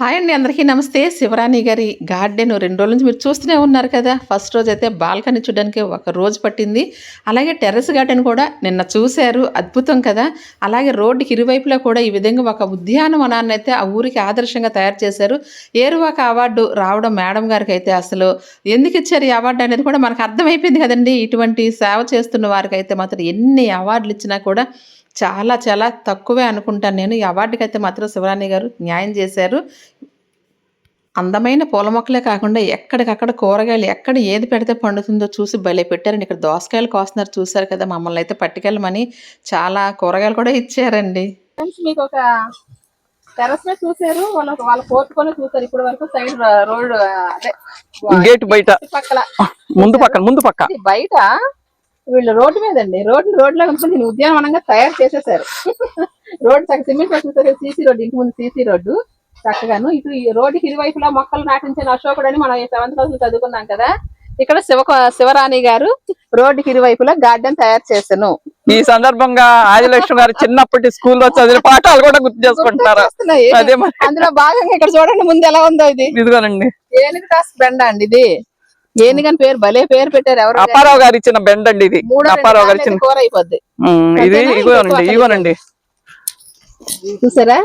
Hi అండి అందరికీ. నమస్తే. శివరాణి గారి గార్డెన్ రెండు రోజుల నుంచి మీరు చూస్తూనే ఉన్నారు కదా. ఫస్ట్ రోజు అయితే బాల్కనీ చూడడానికి ఒక రోజు పట్టింది. అలాగే టెర్రస్ గార్డెన్ కూడా నిన్న చూశారు. అద్భుతం కదా. అలాగే రోడ్డుకి ఇరువైపులా కూడా ఈ విధంగా ఒక ఉద్యానవనాన్ని అయితే ఆ ఊరికి ఆదర్శంగా తయారు చేశారు. ఏరువాక అవార్డు రావడం మేడం గారికి అయితే అసలు ఎందుకు ఇచ్చారు ఈ అవార్డు అనేది కూడా మనకు అర్థమైపోయింది కదండి. ఇటువంటి సేవ చేస్తున్న వారికి అయితే మాత్రం ఎన్ని అవార్డులు ఇచ్చినా కూడా చాలా చాలా తక్కువే అనుకుంటాను నేను. ఈ అవార్డుకి అయితే మాత్రం శివరాణి గారు న్యాయం చేశారు. అందమైన పూల మొక్కలే కాకుండా ఎక్కడికక్కడ కూరగాయలు ఎక్కడ ఏది పెడితే పండుతుందో చూసి భలే పెట్టారండి. ఇక్కడ దోసకాయలు కోస్తున్నారు చూశారు కదా మమ్మల్ని అయితే పట్టుకెళ్ళమని చాలా కూరగాయలు కూడా ఇచ్చారండి. ఫ్రెండ్స్ మీకు ఒక టెరస్ మీద చూసారు వాళ్ళ వాళ్ళ కోర్టుకొని చూసారు ఇప్పటి వరకు సైడ్ రోడ్ అదే గేట్ బయట. పక్కల ముందు పక్కన ముందు పక్క. బయట. వీళ్ళు రోడ్డు మీద అండి రోడ్డు రోడ్లో ఉంటుంది దీన్ని ఉద్యానవనంగా తయారు చేసేసారు. రోడ్ చక్కగా సిమెంట్ చూసారు సీసీ రోడ్డు ఇంటి ముందు సీసీ రోడ్డు చక్కగాను. ఇటు ఈ రోడ్డుకి ఇరువైపులా మొక్కలు నాటించిన అశోకుడు అని మనం సెవెంత్ క్లాస్లో చదువుకున్నాం కదా. ఇక్కడ శివ శివరాణి గారు రోడ్డుకి ఇరువైపులా గార్డెన్ తయారు చేశాను. ఈ సందర్భంగా ఆదిలక్ష్మి గారు చిన్నప్పటి స్కూల్లో చదివిన పాఠాలు కూడా గుర్తు చేసుకుంటున్నారు. అందులో భాగంగా ఇక్కడ చూడండి ముందు ఎలా ఉందో ఇది. ఇదిగోనండి. ఏనుగు టాస్ బెండ అండి ఇది. ఏనుగని పేరు? భలే పేరు పెట్టారు ఎవరు? అప్పారావు గారు ఇచ్చిన బెండ్ అండి ఇది అప్పారావు గారు ఇచ్చిన కూర అయిపోద్ది. ఇది? ఇగోనండి ఇగోనండి చూసారా?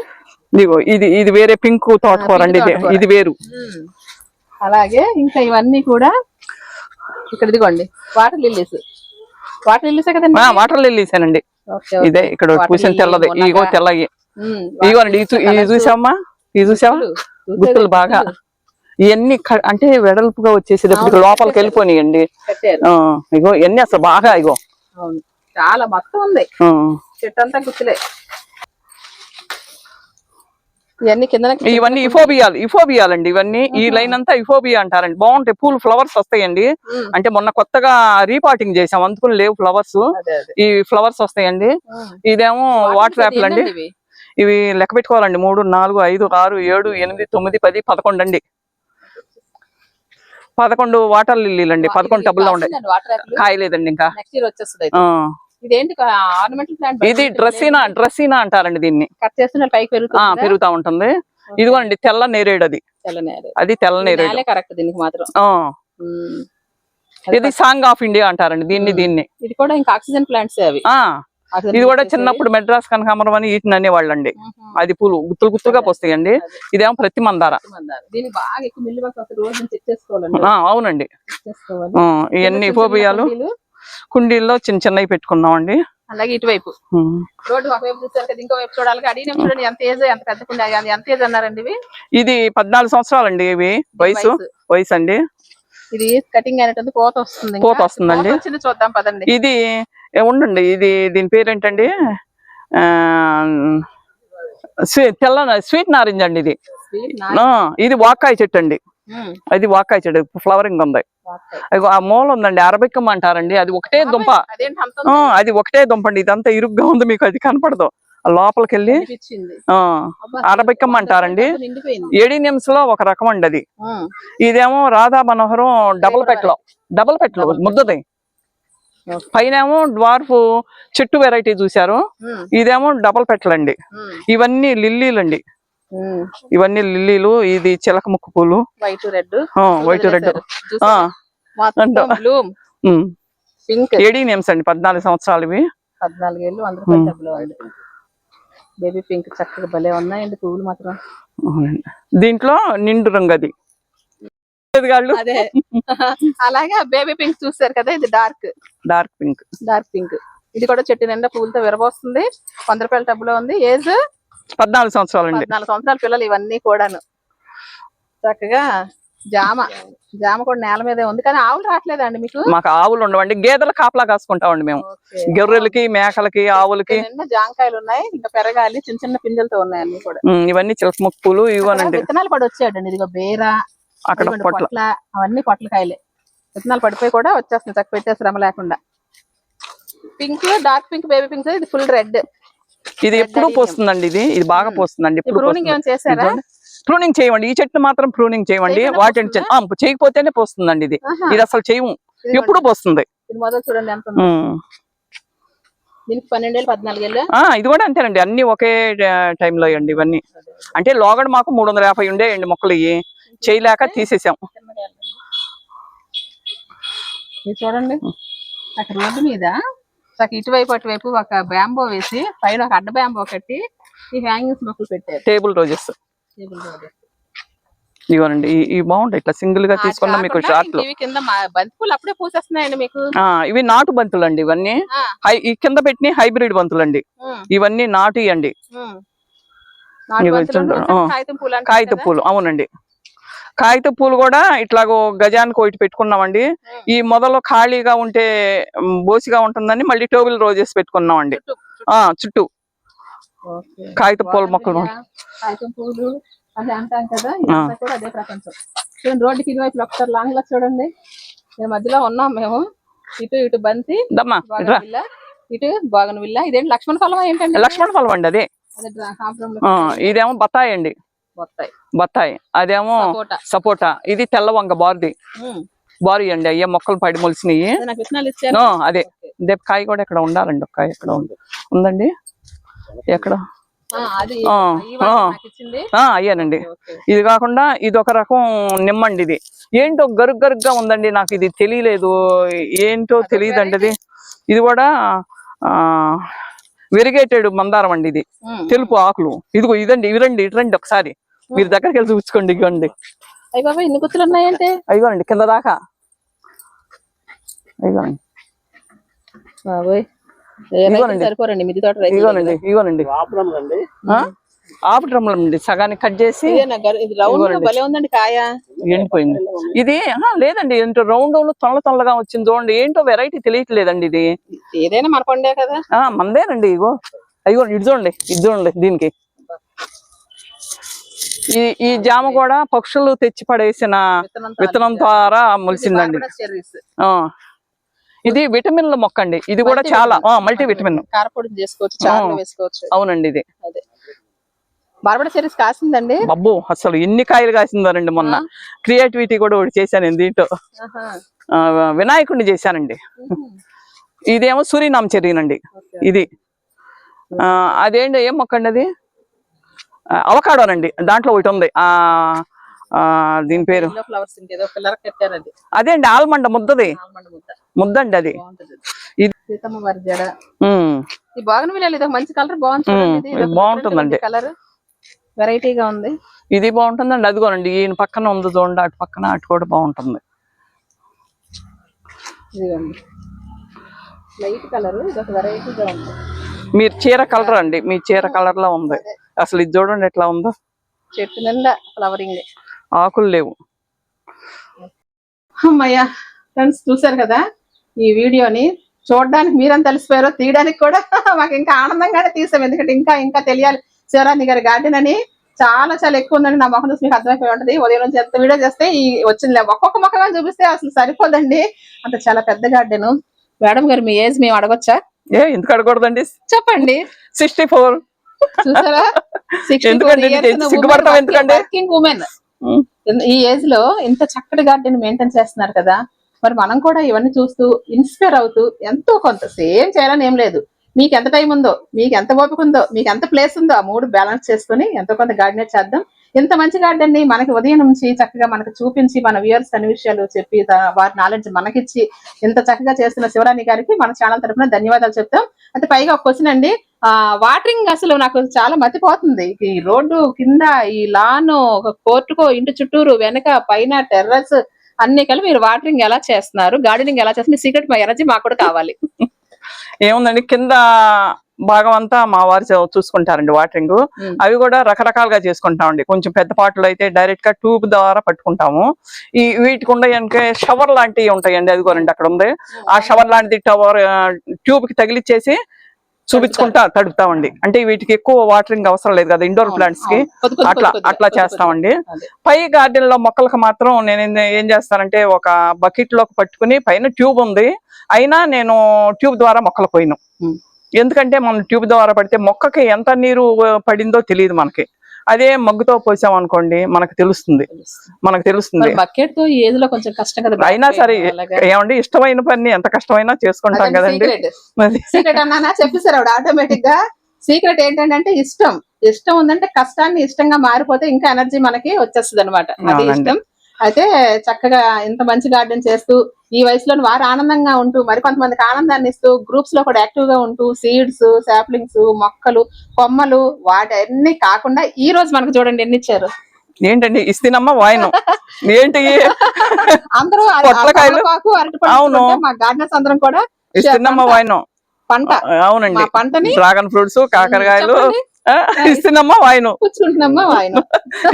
ఇదిగో ఇది ఇది వేరే పింక్ తోటకూర అండి ఇది. ఇది వేరు. అలాగే ఇంకా ఇవన్నీ కూడా ఇక్కడ ఇదిగోండి వాటర్ లిల్లీస్. వాటర్ లిల్లీసే కదండి? వాటర్ లిల్లీసేనండి. ఇదే. ఇక్కడ లిల్లీ, తెల్లది. ఇగో తెల్లగి. ఇగోనండి ఇది చూసావమ్మా? ఇది చూసావా? గుర్తులు బాగా. ఇవన్నీ అంటే వెడల్పుగా వచ్చేసేటప్పుడు లోపలికి వెళ్ళిపోయినాయండి ఇగో ఇవన్నీ అసలు బాగా ఇగో. చాలా మొత్తం ఉంది. చెట్టు అంతా గుర్తులే ఇవన్నీ కింద ఇవన్నీ ఇఫోబియాలు ఇఫోబియాలండి ఇవన్నీ. ఈ లైన్ అంతా ఇఫోబియా అంటారండి. బాగుంటాయి. పూలు ఫ్లవర్స్ వస్తాయండి. అంటే మొన్న కొత్తగా రీపాటింగ్ చేసాం అందుకుని లేవు ఫ్లవర్స్. ఈ ఫ్లవర్స్ వస్తాయండి. ఇదేమో వాటర్ యాపిల్ అండి? ఇవి? లెక్క పెట్టుకోవాలండి. మూడు నాలుగు ఐదు ఆరు ఏడు ఎనిమిది తొమ్మిది పది పదకొండు అండి పదకొండు వాటర్ లిల్లీలు అండి. పదకొండు టబ్బుల్లో ఉండే. కాయలేదండి ఇంకా. ఇది డ్రెస్సీనా డ్రెస్సీనా అంటారండి దీన్ని. కట్ చేస్తున్న పైకి పెరుగుతా ఉంటుంది. ఇదిగోండి తెల్ల నేరేడు అది. అది తెల్ల నేరేడు. కరెక్ట్ దీనికి మాత్రం. ఇది సాంగ్ ఆఫ్ ఇండియా అంటారండి. దీన్ని దీన్ని. ఇది కూడా ఇంకా ఆక్సిజన్ ప్లాంట్స్ అవి. ఇది కూడా. చిన్నప్పుడు మెడ్రాస్ కనకాంబరం అని వీటిని అనేవాళ్ళండి. ఉహు. అది పూలు గుత్తులు గుత్తులుగా పోస్తాయండి. ఇదేమో ప్రతి మందార. అవునండి. ఇవన్నీ కుండీలు. కుండీల్లో చిన్న చిన్నవి పెట్టుకున్నామండి. అలాగే ఇటువైపు. ఉమ్. రోడ్డు ఒకవైపు చూస్తారు కదా ఇంకో వైపు చూడాలి. అడిగిన చూడండి ఎంత ఏజ్ ఎంత పెద్ద కుండ అది ఎంత ఏజ్ అన్నారండి ఇవి? ఇది పద్నాలుగు సంవత్సరాలండి ఇవి. వయసు. వయసు. అండి ఇది కటింగ్ అయినట్టు పోత వస్తుంది పూత వస్తుందండి. చూద్దాం పదండి. ఇది ఉండండి. ఇది దీని పేరేంటండి? తెల్ల స్వీట్ నారింజ అండి ఇది. ఇది వాకాయ చెట్టు అండి. అది వాకాయ చెట్టు. ఫ్లవరింగ్ ఉంది. ఆ మూల ఉందండి. అరబిక్కం అంటారండి. అది ఒకటే దుంప. అది ఒకటే దుంప అండి. ఇదంతా ఇరుగ్గా ఉంది. మీకు అది కనపడదు. లోపలికి వెళ్ళి అరబిక్కం అంటారండి. ఏడీనియమ్స్లో ఒక రకం అండి అది. ఇదేమో రాధా మనోహరం డబుల్ పెట్లో డబుల్ పెట్లు ముద్దది. ఓకే. పైనేమో డ్వార్ఫ్ చెట్టు వెరైటీ చూశారు. ఉమ్. ఇదేమో డబుల్ పెట్లండి ఉమ్. ఇవన్నీ లిల్లీలండి. ఉమ్. ఇవన్నీ లిల్లీలు ఇది చిలక ముక్కు పూలు. White red white red pink adeniums అండి పద్నాలుగు సంవత్సరాలు ఇవి పద్నాలుగేళ్ళు బేబీ పింక్ చక్కగా భలే ఉన్నాయండి పువ్వులు మాత్రం. దీంట్లో నిండు రంగు అది అదే. అలాగే బేబీ పింక్ చూస్తారు కదా ఇది dark dark pink dark pink ఇది కూడా చెట్టు నిండా పువ్వులతో విరబోస్తుంది. వంద రూపాయల డబ్బులో ఉంది. ఏజ్? పద్నాలుగు సంవత్సరాలు పద్నాలుగు సంవత్సరాల పిల్లలు ఇవన్నీ కూడాను. చక్కగా జామ. జామ కూడా నేల మీదే ఉంది. కానీ ఆవులు రావట్లేదండి మీకు? మాకు ఆవులు ఉండవండి. గేదెల కాపలా కాసుకుంటామండి మేము. గొర్రెలకి మేకలకి ఆవులకి. నిండా జాంకాయలు ఉన్నాయి. ఇంకా పెరగాలి. చిన్న చిన్న పింజలతో ఉన్నాయి అన్ని కూడా. ఇవన్నీ చిలక ముక్కు పూలు అక్కడ ఇవ్వనండి. విత్తనాలు పడి వచ్చాయండి. ఇదిగో బేర అక్కడ పొట్ల పొట్ల అవన్నీ పొట్లకాయలే. విత్తనాలు పడిపోయి కూడా వచ్చేస్తుంది చక్క పెట్టే శ్రమ లేకుండా. Pink dark pink baby pink ఇది ఫుల్ రెడ్ ఇది ఎప్పుడు పోస్తుందండి ఇది? ఇది బాగా పోస్తుందండి ఎప్పుడు ప్రూనింగ్ ఏమైనా చేశారా? ప్రూనింగ్ చేయండి. ఈ చెట్టు మాత్రం ప్రూనింగ్ చేయండి. వాటిని చేయకపోతేనే పోస్తుందండి ఇది. ఇది అసలు చేయము. ఎప్పుడు పోస్తుంది. ఆ ఇది కూడా అంతేనండి. అన్ని ఒకే టైంలో అండి ఇవన్నీ. అంటే లోగడ మాకు మూడు వందల యాభై ఉండేయండి మొక్కలు ఇవి. చేయలేక తీసేసాం. చూడండి. అక్కడ రోడ్డు మీద ఇటువైపు అటువైపు ఒక బ్యాంబో వేసి పైన ఒక అడ్డ బ్యాంబో కట్టి ఈ హ్యాంగింగ్స్ మొక్కలు పెట్టారు. Table roses. టేబుల్ మీద. ఇవ్వనండి ఇవి బాగుంటాయి. ఇట్లా సింగిల్గా తీసుకున్నా మీకు కింద మా బంతిపూలు అప్పుడే పూసేస్తున్నాయండి మీకు. ఇవి నాటు బంతులు అండి ఇవన్నీ ఈ కింద పెట్టిన హైబ్రిడ్ బంతులు అండి ఇవన్నీ నాటు అండి ఉమ్. నాటు ఇవి బంతులు చూడండి, ఉంటాయి, ఆ. కాగితం. పూలు. అవునండి. కాగిత పూలు కూడా ఇట్లాగో గజానికి ఒకటి పెట్టుకున్నామండి. ఈ మొదలు ఖాళీగా ఉంటే బోసిగా ఉంటుందని మళ్ళీ టోబుల్ రోజెస్ పెట్టుకున్నామండి. ఆ చుట్టూ. కాగిత పూల మొక్కలు అని అంటాం కదా ఇదంతా కూడా అదే ప్రపంచం. చూడండి రోడ్డుకి ఇటువైపు ఒకసారి లాంగ్ లా చూడండి. మేము మధ్యలో ఉన్నాం మేము. ఇటు ఇటు బంతి ఇటు బాగనవిల్ల ఇదేంటి లక్ష్మణ ఫలం ఏంటండి? లక్ష్మణ ఫలం అండి అదే అదే ఇదేమో బత్తాయి అండి. వస్తాయి బత్తాయి. అదేమో సపోటా. ఇది తెల్ల వంగ బారుది. బారు అండి. అయ్యే మొక్కలు పడి మొలిసినాయి. అదే రేపు కాయ కూడా ఇక్కడ ఉండాలండి? ఒక కాయ ఎక్కడ ఉంది? ఉందండి? ఎక్కడ? అయ్యానండి. ఇది కాకుండా ఇది ఒక రకం నిమ్మండి ఇది. ఏంటో గరుగ్ గరుగ్గా ఉందండి. నాకు ఇది తెలియలేదు. ఏంటో తెలియదండి ఇది. ఇది కూడా ఆ వెరిగేటెడ్ మందారం అండి ఇది. తెలుపు ఆకులు. ఇదిగో ఇదండి ఇవి రండి ఇటు రండి ఒకసారి. మీరు దగ్గరికి వెళ్ళి చూపించుకోండి ఇవ్వండి అయ్య బాబా ఇన్ని గుర్తులు ఉన్నాయంటే అయ్యోండి కింద దాకా. అయ్యోండి బాబోయ్. సరిపోరండి తోట రైతులు ఇగోనండి ఇగోనండి. ఆపు అండి సగానికి కట్ చేసి కాయ. ఎండిపోయింది. ఇది ఆహా, లేదండి ఏంటో రౌండ్ తొల్ల తొల్లగా వచ్చింది చూడండి. ఏంటో వెరైటీ తెలియట్లేదండి ఇది. ఏదైనా మన పండే కదా. ఆ మందేనండి ఇగో. అయ్యో ఇది చూడండి ఇది చూడండి దీనికి. ఈ ఈ జామ కూడా పక్షులు తెచ్చి పడేసిన విత్తనం ద్వారా మొలిసిందండి. ఇది విటమిన్ల మొక్క అండి ఇది కూడా చాలా మల్టీ విటమిన్. అవునండి ఇది. బార్బడ కాసిందండి? అబ్బో అసలు ఎన్ని కాయలు కాసిందోనండి మొన్న. క్రియేటివిటీ కూడా ఒకటి చేశాను దీంట్లో. వినాయకుడిని చేశానండి. ఇదేమో సూర్యనామ చెర్రీనండి ఓకే. ఇది. ఆ అదేంటి ఏం మొక్క అండి అది అవకాడోనండి దాంట్లో ఒకటి ఉంది. దీని పేరు? అది అండి ఆల్మండ ముద్దది. ముద్ద. ముద్దండి అది. బాగుంటది మంచి కలర్ ఇది. బాగుంటుందండి. కలర్. వెరైటీగా ఉంది. ఇది బాగుంటుందండి అదిగోనండి ఈయన పక్కన ఉంది చూడండి అటు పక్కన అటు కూడా బాగుంటుంది. లైట్ కలర్ ఇది ఒక వెరైటీగా ఉంది. మీరు చీర కలర్ అండి మీ చీర కలర్లో ఉంది అసలు ఇది చూడండి ఎట్లా ఉందో. చెట్టు నిండా ఫ్లవరింగ్. ఆకులు లేవు. అమ్మయ్యా ఫ్రెండ్స్ చూసారు కదా ఈ వీడియోని చూడడానికి మీరంత తెలిసిపోయారో తీయడానికి కూడా మాకు ఇంకా ఆనందంగానే తీసాం. ఎందుకంటే ఇంకా ఇంకా తెలియాలి. శివరాణి గారి గార్డెన్ అని చాలా చాలా ఎక్కువ ఉందండి. నా మొహం చూసి మీకు అర్థమైపోయి ఉంటది. ఉదయం నుంచి ఎంత వీడియో చేస్తే ఈ వచ్చింది ఒక్కొక్క మొక్కగా చూపిస్తే అసలు సరిపోదండి. అంత చాలా పెద్ద గార్డెన్. మేడం గారు మీ ఏజ్ మేము అడగొచ్చా? ఏ ఎందుకు అడగకూడదండి? చెప్పండి. Sixty four. చూసారా? సిగ్గుపడతాం ఉమెన్ ఈ ఏజ్లో ఇంత చక్కటి గార్డెన్ మెయింటైన్ చేస్తున్నారు కదా మరి మనం కూడా ఇవన్నీ చూస్తూ ఇన్స్పైర్ అవుతూ ఎంతో కొంత సేమ్ చేయాలని ఏం లేదు. మీకు ఎంత టైం ఉందో మీకు ఎంత ఓపిక ఉందో మీకు ఎంత ప్లేస్ ఉందో ఆ మూడు బ్యాలెన్స్ చేసుకుని ఎంతో కొంత గార్డెన్ చేద్దాం. ఇంత మంచి గార్డెన్ని మనకి ఉదయం నుంచి చక్కగా మనకు చూపించి మన వ్యూయర్స్ అన్ని విషయాలు చెప్పి వారి నాలెడ్జ్ మనకిచ్చి ఇంత చక్కగా చేస్తున్న శివరాణి గారికి మన ఛానల్ తరపున ధన్యవాదాలు చెప్తాం. అయితే పైగా ఒక క్వశ్చన్ అండి. ఆ వాటరింగ్ అసలు నాకు చాలా మతిపోతుంది. ఈ రోడ్డు కింద ఈ లాన్ ఒక కోర్టుకో ఇంటి చుట్టూరు వెనక పైన టెర్రస్ అన్ని కలిపి మీరు వాటరింగ్ ఎలా చేస్తున్నారు? గార్డెనింగ్ ఎలా చేస్తున్నారు? మీ సీక్రెట్ మా ఎనర్జీ మాకు కూడా కావాలి. ఏముందండి? కింద భాగం అంతా మా వారు చూసుకుంటారండి వాటరింగ్. అవి కూడా రకరకాలుగా చేసుకుంటామండి. కొంచెం పెద్ద పాటలు అయితే డైరెక్ట్గా ట్యూబ్ ద్వారా పట్టుకుంటాము. ఈ వీటికి ఉండేందుకే షవర్ లాంటివి ఉంటాయండి. అది కూడా అక్కడ ఉంది. ఆ షవర్ లాంటిది టవర్ ట్యూబ్కి తగిలిచ్చేసి చూపించుకుంటా తడుపుతామండి. అంటే వీటికి ఎక్కువ వాటరింగ్ అవసరం లేదు కదా ఇండోర్ ప్లాంట్స్కి. అట్లా అట్లా చేస్తామండి. పై గార్డెన్లో మొక్కలకు మాత్రం నేను ఏం- చేస్తానంటే ఒక బకెట్లోకి పట్టుకుని పైన ట్యూబ్ ఉంది. అయినా నేను ట్యూబ్ ద్వారా మొక్కలు పోయిను. ఎందుకంటే మనం ట్యూబ్ ద్వారా పడితే మొక్కకి ఎంత నీరు పడిందో తెలియదు మనకి. అదే మగ్గుతో పోసాం అనుకోండి మనకు తెలుస్తుంది. మనకు తెలుస్తుంది. బకెట్తో ఈ ఏజ్లో కొంచెం కష్టం కదా అయినా సరే ఏమండి ఇష్టమైన పని ఎంత కష్టమైనా చేసుకుంటాం కదండి. సీక్రెట్ అన్నానా? చెప్పేశారు ఆవిడ ఆటోమేటిక్గా. సీక్రెట్ ఏంటంటే ఇష్టం. ఇష్టం ఉందంటే కష్టాన్ని ఇష్టంగా మారిపోతే ఇంకా ఎనర్జీ మనకి వచ్చేస్తుంది అనమాట అది. ఇష్టం. అయితే చక్కగా ఇంత మంచి గార్డెన్ చేస్తూ ఈ వయసులో వారు ఆనందంగా ఉంటూ మరి కొంతమందికి ఆనందాన్ని ఇస్తూ గ్రూప్స్లో కూడా యాక్టివ్గా ఉంటూ సీడ్స్ సాప్లింగ్స్ మొక్కలు కొమ్మలు వాటి అన్ని కాకుండా ఈ రోజు మనకు చూడండి ఎన్ని ఇచ్చారు? ఏంటండి? ఇస్తేనమ్మా వాయనం. ఏంటి? అందరూ పొట్లకాయలు? అవును. మా గార్డెనర్స్ అందరం కూడా ఇస్తేనమ్మా వాయనం. పంట. అవునండి. పంటని డ్రాగన్ ఫ్రూట్స్ కాకరకాయలు చెప్పండి. ఇస్తేనమ్మా వాయనం? పుచ్చుకుంటున్నామా వాయన?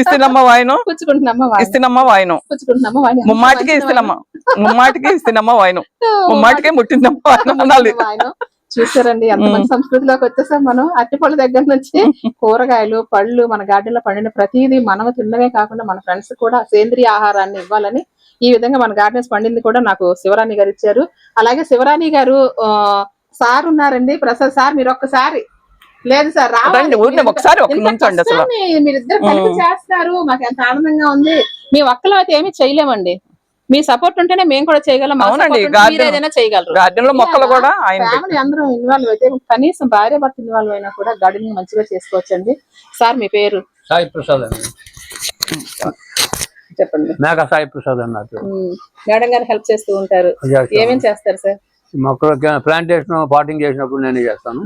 ఇస్తేనమ్మా వాయనం? పుచ్చుకుంటున్నామా వాయన? ఇస్తేనమ్మా వాయనం? పుచ్చుకుంటున్నామా వాయన? ముమ్మాటికి ఇస్తేనమ్మా ముమ్మాటికి ఇస్తేనమ్మా వాయనం? ముమ్మాటికే ముట్టిందమ్మా వాయనం వాయన. చూసారండి ఎంత మ్మ్. మంచి సంస్కృతిలోకి వచ్చేసాం మనం. అరటిపళ్ళ దగ్గర నుంచి కూరగాయలు పళ్ళు మన గార్డెన్లో పండిన ప్రతిదీ మనం తిన్నవే కాకుండా మన ఫ్రెండ్స్ కూడా సేంద్రియ ఆహారాన్ని ఇవ్వాలని ఈ విధంగా మన గార్డెన్స్ పండింది కూడా నాకు శివరాణి గారు ఇచ్చారు. అలాగే శివరాణి గారు సార్ ఉన్నారండి. ప్రసాద్ సార్ మీరు ఒక్కసారి లేదు సార్ రావాలి. రండి, ఊరికే మీరు ఒకసారి నుంచోండి అసలు. మీరిద్దరు కలిపి మ్మ్. చేస్తున్నారు మాకు ఎంత ఆనందంగా ఉంది. మీ ఒక్కలో అయితే ఏమీ చేయలేమండి. మీ సపోర్ట్ ఉంటేనే మేము కూడా చేయగలం. అవునండి, ఏదైనా చేయగలరు. గార్డెన్లో మొక్కలు కూడా ఫ్యామిలీ అందరూ ఇన్వాల్వ్ అయితే కనీసం భార్య భర్త ఇన్వాల్వ్ అయినా కూడా గార్డెనింగ్ మంచిగా చేసుకోవచ్చండి. సార్ మీ పేరు? సాయి ప్రసాద్ అండి. చెప్పండి. మేఘ సాయి ప్రసాద్ అని నా పేరు. మ్మ్. మేడం గారు హెల్ప్ చేస్తూ ఉంటారు. చేస్తాను. ఏమేం చేస్తారు సార్? మొక్కలు ప్లాంటేషన్ పాటింగ్ చేసినప్పుడు నేనే చేస్తాను.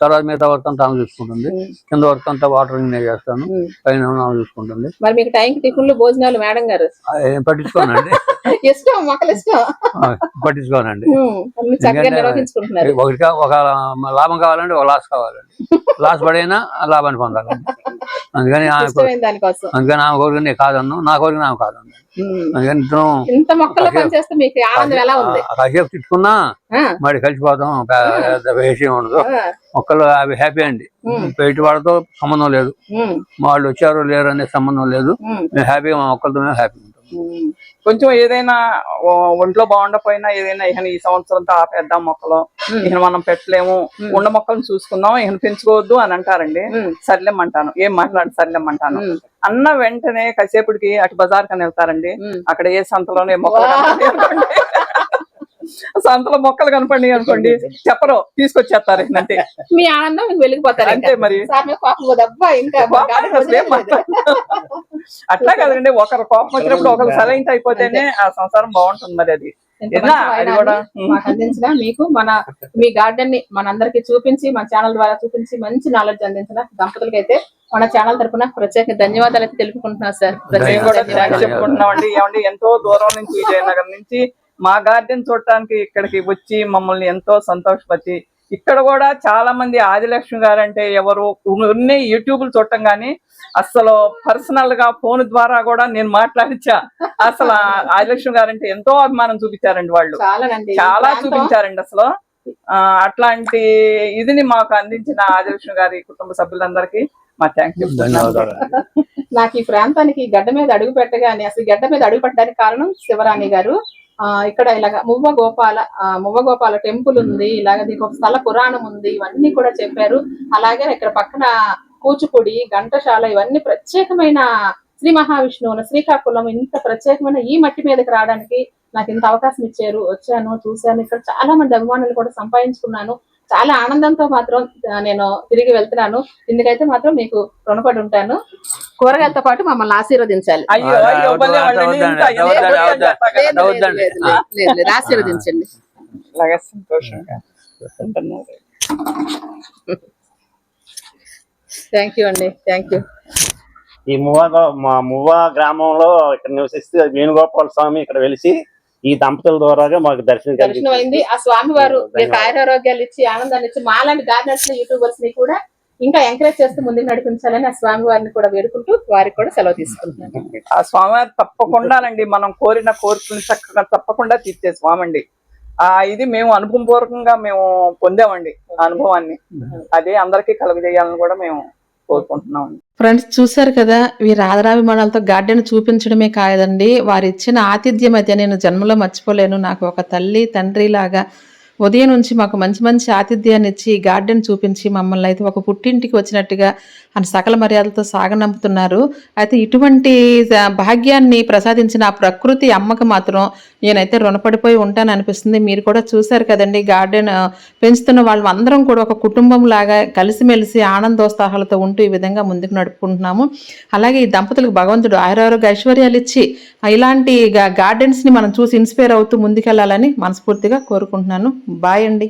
తర్వాత మిగతా వర్క్ అంతా ఆమె చూసుకుంటుంది. కింద వర్క్ అంతా వాటరింగ్ నేను చేస్తాను. పైన ఆమె చూసుకుంటుంది. మరి మీకు టైంకి టిఫిన్లు భోజనాలు మేడం గారు? ఏం పట్టించుకోనండి. ఇష్టం మొక్కలు ఇష్టం. పట్టించుకోనండి. ఒకటి ఒక లాభం కావాలంటే ఒక లాస్ కావాలండి. లాస్ పడైనా లాభాన్ని పొందాలండి. అందుకని అందుకని ఆమె కోరిక నేను కాదన్ను. నా కోరిక ఆమె కాదన్ను. ఇంత మొక్కల్లో పనిచేస్తే మీకు ఆనందం ఎలా ఉంది? కాసేపు తిట్టుకున్నా మరి కలిసిపోతాం. విషయం ఉండదు. మొక్కలు అవి హ్యాపీ అండి. బయట వాళ్ళతో సంబంధం లేదు. వాళ్ళు వచ్చారో లేరు అనే సంబంధం లేదు. మ్మ్. హ్యాపీగా మా మొక్కలతో మేము హ్యాపీ. కొంచెం ఏదైనా ఒంట్లో బాగుండకపోయినా ఏదైనా ఇక ఈ సంవత్సరంతో ఆపేద్దాం మొక్కలు. ఇక మనం పెట్టలేము. ఉండ మొక్కలను చూసుకుందాం ఇక పెంచుకోవద్దు అని అంటారండి. సర్లేమంటాను. ఏం మాట్లాడు సర్లేమంటాను. అన్న వెంటనే కాసేపటికి అటు బజార్ కని వెళ్తారండి. అక్కడ ఏ సంతలోనే మొక్కలు సంతలో మొక్కలు కనపడి అనుకోండి చెప్పరు తీసుకొచ్చేస్తారు ఏంటంటే మీ ఆనందం మీకు వెళ్ళిపోతారు ఇంకా. అంతే మరి. అట్లా కదండి ఒకరు కోపం వచ్చినప్పుడు ఒకరు సరైన అయిపోతేనే ఆ సంసారం బాగుంటుంది మరి అది. అందించిన మీకు మన మీ గార్డెన్ని మనందరికి చూపించి మన ఛానల్ ద్వారా చూపించి మంచి నాలెడ్జ్ అందించిన దంపతులకి అయితే మన ఛానల్ తరపున ప్రత్యేక ధన్యవాదాలు అయితే తెలుపుకుంటున్నాం సార్. థ్యాంక్స్ చెప్పుకుంటున్నామండి. ఏమండి ఎంతో దూరం నుంచి విజయనగరం నుంచి మా గార్డెన్ చూడటానికి ఇక్కడికి వచ్చి మమ్మల్ని ఎంతో సంతోషపరిచి ఇక్కడ కూడా చాలా మంది ఆదిలక్ష్మి గారు అంటే ఎవరు ఉన్న యూట్యూబ్లు చూడటం గానీ అసలు పర్సనల్గా ఫోన్ ద్వారా కూడా నేను మాట్లాడించా అసలు ఆదిలక్ష్మి గారు అంటే ఎంతో అభిమానం చూపించారండి వాళ్ళు. చాలా చూపించారండి అసలు అట్లాంటి ఇదిని మాకు అందించిన ఆదిలక్ష్మి గారి కుటుంబ సభ్యులందరికీ మా థ్యాంక్స్ ధన్యవాదాలు. నాకు ఈ ప్రాంతానికి గడ్డ మీద అడుగు పెట్టగానే అసలు గడ్డ మీద అడుగు పెట్టడానికి కారణం శివరాణి గారు. ఇక్కడ ఇలాగ మువ్వ గోపాల మువ్వ గోపాల టెంపుల్ ఉంది ఇలాగ దీనికి ఒక స్థల పురాణం ఉంది ఇవన్నీ కూడా చెప్పారు. అలాగే ఇక్కడ పక్కన కూచిపూడి ఘంటశాల ఇవన్నీ ప్రత్యేకమైన శ్రీ మహావిష్ణువు శ్రీకాకుళం ఇంత ప్రత్యేకమైన ఈ మట్టి మీదకి రావడానికి నాకు ఇంత అవకాశం ఇచ్చారు. వచ్చాను చూశాను. ఇక్కడ చాలా మంది అభిమానులు కూడా సంపాదించుకున్నాను. చాలా ఆనందంతో మాత్రం నేను తిరిగి వెళ్తున్నాను. ఇందుకైతే మాత్రం మీకు రుణపడి ఉంటాను. కూరగాయలతో పాటు మమ్మల్ని ఆశీర్వదించాలి. ఆశీర్వదించండి. థ్యాంక్ యూ అండి థ్యాంక్ యూ. ఈ మువ్వ మా మువ్వ గ్రామంలో ఇక్కడ నివసిస్తూ వేణుగోపాల స్వామి ఇక్కడ వెలిసి ఈ దంపతుల ద్వారాగా మాకు దర్శనం దర్శనం అయింది ఆ స్వామి వారు మీకు ఆయురారోగ్యాలు ఇచ్చి ఆనందాన్ని ఇచ్చి మాలాంటి గార్డెనర్స్ యూట్యూబర్స్ని కూడా ఇంకా ఎంకరేజ్ చేస్తూ ముందుకు నడిపించాలని ఆ స్వామి వారిని కూడా వేడుకుంటూ వారికి కూడా సెలవు తీసుకుంటున్నాను. ఆ స్వామివారు తప్పకుండానండి మనం కోరిన కోరికలను చక్కగా తప్పకుండా తీర్చే స్వామి అండి ఆ ఇది మేము అనుభవపూర్వకంగా మేము పొందామండి ఆ అనుభవాన్ని. అదే అందరికీ కలుగజేయాలని కూడా మేము కోరుకుంటున్నాం ఫ్రెండ్స్ చూశారు కదా వీరి ఆదరాభిమానాలతో గార్డెన్ చూపించడమే కాదండి వారు ఇచ్చిన ఆతిథ్యం అయితే నేను జన్మలో మర్చిపోలేను. నాకు ఒక తల్లి తండ్రి లాగా ఉదయం నుంచి మాకు మంచి మంచి ఆతిథ్యాన్ని ఇచ్చి గార్డెన్ చూపించి మమ్మల్ని అయితే ఒక పుట్టింటికి వచ్చినట్టుగా అని సకల మర్యాదలతో సాగనంపుతున్నారు. అయితే ఇటువంటి భాగ్యాన్ని ప్రసాదించిన ఆ ప్రకృతి అమ్మకు మాత్రం నేనైతే రుణపడిపోయి ఉంటాను అనిపిస్తుంది. మీరు కూడా చూశారు కదండి గార్డెన్ పెంచుతున్న వాళ్ళు అందరం కూడా ఒక కుటుంబం లాగా కలిసిమెలిసి ఆనందోత్సాహాలతో ఉంటూ ఈ విధంగా ముందుకు నడుపుకుంటున్నాము. అలాగే ఈ దంపతులకు భగవంతుడు ఆయురారోగ్య ఐశ్వర్యాలు ఇచ్చి ఇలాంటి గార్డెన్స్ని మనం చూసి ఇన్స్పైర్ అవుతూ ముందుకెళ్ళాలని మనస్ఫూర్తిగా కోరుకుంటున్నాను. బాయ్ అండి.